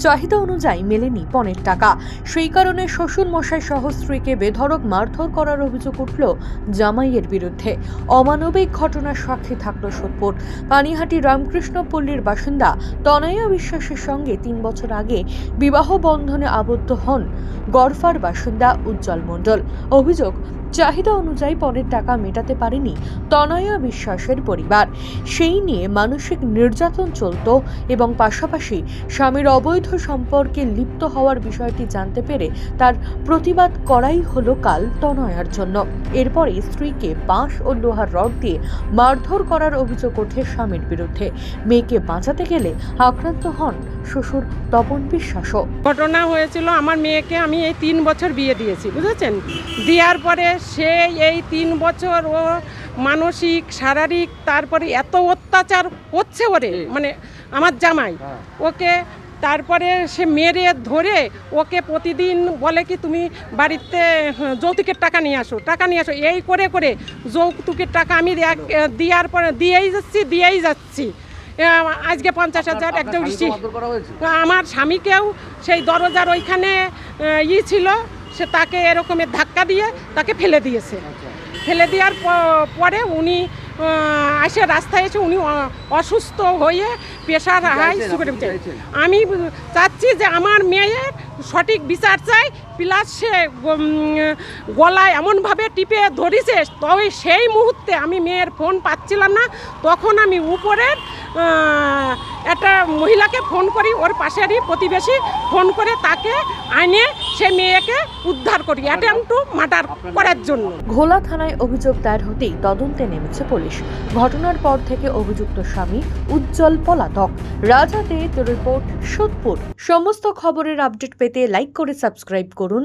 চাহিদা অনুযায়ী মেলেনি পণের টাকা। সেই কারণে শ্বশুর মশাই সহ স্ত্রীকে বেধড়ক মারধর করার অভিযোগ উঠল জামাইয়ের বিরুদ্ধে। অমানবিক ঘটনার সাক্ষী থাকল সোদপুর। পানিহাটি রামকৃষ্ণ পল্লীর বাসিন্দা তনয়া বিশ্বাসের সঙ্গে তিন বছর আগে বিবাহ বন্ধনে আবদ্ধ হন গড়ফার বাসিন্দা উজ্জ্বল মণ্ডল। অভিযোগ, চাহিদা অনুযায়ী পণের টাকা মেটাতে পারেনি তনয়া বিশ্বাসের পরিবার। সেই নিয়ে মানসিক নির্যাতন চলত এবং পাশাপাশি স্বামীর অবৈধ সম্পর্কে লিপ্ত হওয়ার বিষয়টি জানতে পেরে তার প্রতিবাদ করাই হলো কাল তনয়ার জন্য। এরপরে স্ত্রীকে বাঁশ ও লোহার রড দিয়ে মারধর করার অভিযোগ ওঠে স্বামীর বিরুদ্ধে। মেয়েকে বাঁচাতে গেলে আক্রান্ত হন শ্বশুর তপন বিশ্বাসও। ঘটনা হয়েছিল আমার মেয়েকে আমি এই তিন বছর বিয়ে দিয়েছি বুঝেছেন? দেওয়ার পরে সে এই তিন বছর ও মানসিক শারীরিক তারপরে এত অত্যাচার করছে ওরে মানে আমার জামাই। ওকে তারপরে সে মেরে ধরে ওকে প্রতিদিন বলে কি তুমি বাড়িতে হ্যাঁ, যৌতুকের টাকা নিয়ে আসো টাকা নিয়ে আসো। এই করে করে যৌতুকের টাকা আমি দেওয়ার পরে দিয়েই যাচ্ছি দিয়েই যাচ্ছি। আজকে পঞ্চাশ হাজার একদম আমার স্বামীকেও সেই দরজার ওইখানে ই ছিল সে তাকে এরকমের ধাক্কা দিয়ে তাকে ফেলে দিয়েছে। ফেলে দেওয়ার পরে উনি আহ, এসে রাস্তায় এসে উনি অসুস্থ হয়ে পেশার হাই সুগার আমি চাচ্ছি যে আমার মেয়ের সঠিক বিচার চাই প্লাস সে গলায় এমনভাবে টিপে ধরেছে তবে সেই মুহূর্তে আমি মেয়ের ফোন পাচ্ছিলাম না। তখন আমি উপরের একটা মহিলাকে ফোন করি, ওর পাশেরই প্রতিবেশী ফোন করে তাকে আনে সে মেয়েকে উদ্ধার করি, অ্যাটেম্প টু মার্ডার করার জন্য। ঘোলা থানায় অভিযোগ দায়ের হতেই তদন্তে নেমেছে পুলিশ। ঘটনার পর থেকে অভিযুক্ত স্বামী উজ্জ্বল পলাতক। রাজাতে দ্য রিপোর্ট, সোদপুর। সমস্ত খবরের আপডেট পেতে লাইক করে সাবস্ক্রাইব করুন।